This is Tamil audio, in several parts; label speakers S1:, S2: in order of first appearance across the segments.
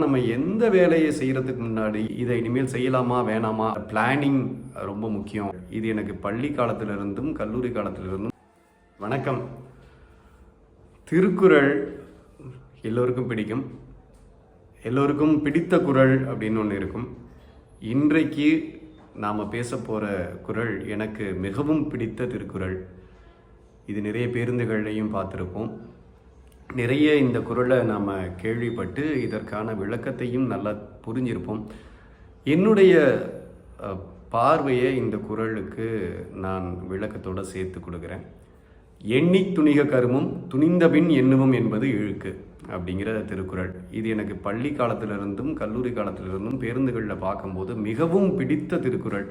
S1: நம்ம எந்த வேலையை செய்யறதுக்கு முன்னாடி இதை இனிமேல் செய்யலாமா வேணாமா? பிளானிங் ரொம்ப முக்கியம். இது எனக்கு பள்ளி காலத்திலிருந்தும் கல்லூரி காலத்திலிருந்தும். வணக்கம். திருக்குறள் எல்லோருக்கும் பிடிக்கும். எல்லோருக்கும் பிடித்த குறள் அப்படின்னு ஒன்று இருக்கும். இன்றைக்கு நாம் பேச போகிற குறள் எனக்கு மிகவும் பிடித்த திருக்குறள். இது நிறைய பேருந்துகளையும் பார்த்துருப்போம். நிறைய இந்த குறளை நாம் கேள்விப்பட்டு இதற்கான விளக்கத்தையும் நல்லா புரிஞ்சிருப்போம். என்னுடைய பார்வையை இந்த குறளுக்கு நான் விளக்கத்தோடு சேர்த்து கொடுக்குறேன். எண்ணி துணிக கருமம் துணிந்தபின் எண்ணுவோம் என்பது இழுக்கு அப்படிங்கிற திருக்குறள். இது எனக்கு பள்ளி காலத்திலிருந்தும் கல்லூரி காலத்திலிருந்தும் பேருந்துகளில் பார்க்கும்போது மிகவும் பிடித்த திருக்குறள்.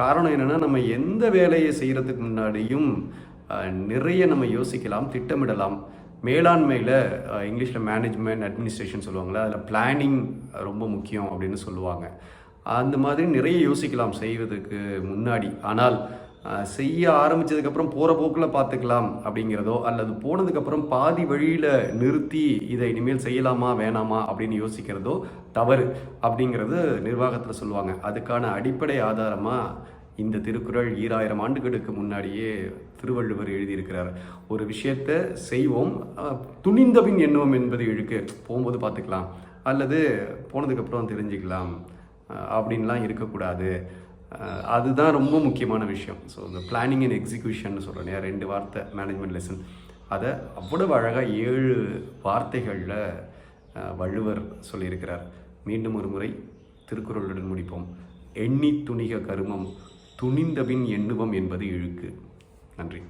S1: காரணம் என்னென்னா நம்ம எந்த வேலையை செய்கிறதுக்கு முன்னாடியும் நிறைய நம்ம யோசிக்கலாம் திட்டமிடலாம். மேலாண்மையில் இங்கிலீஷில் மேனேஜ்மெண்ட் அட்மினிஸ்ட்ரேஷன் சொல்லுவாங்களே அதில் பிளானிங் ரொம்ப முக்கியம் அப்படின்னு சொல்லுவாங்க. அந்த மாதிரி நிறைய யோசிக்கலாம் செய்வதற்கு முன்னாடி. ஆனால் செய்ய ஆரம்பிச்சதுக்கப்புறம் போகிற போக்கில் பார்த்துக்கலாம் அப்படிங்கிறதோ அல்லது போனதுக்கப்புறம் பாதி வழியில் நிறுத்தி இதை இனிமேல் செய்யலாமா வேணாமா அப்படின்னு யோசிக்கிறதோ தவறு அப்படிங்கிறது நிர்வாகத்தில் சொல்லுவாங்க. அதுக்கான அடிப்படை ஆதாரமாக இந்த திருக்குறள் ஈராயிரம் ஆண்டுகளுக்கு முன்னாடியே திருவள்ளுவர் எழுதியிருக்கிறார். ஒரு விஷயத்தை செய்வோம் துணிந்தபின் எண்ணுவோம் என்பது இழுக்கு. போகும்போது பார்த்துக்கலாம். அல்லது போனதுக்கப்புறம் தெரிஞ்சுக்கலாம். அப்படின்லாம் இருக்கக்கூடாது. அதுதான் ரொம்ப முக்கியமான விஷயம். ஸோ இந்த பிளானிங் அண்ட் எக்ஸிக்யூஷன் சொல்கிறேன் ரெண்டு வார்த்தை மேனேஜ்மெண்ட் லெசன் அதை அவ்வளவு அழகாக ஏழு வார்த்தைகளில் வள்ளுவர் சொல்லியிருக்கிறார். மீண்டும் ஒரு முறை திருக்குறளுடன் முடிப்போம். எண்ணி துணிக கருமம் துணிந்தபின் எண்ணுவம் என்பது இழுக்கு. நன்றி.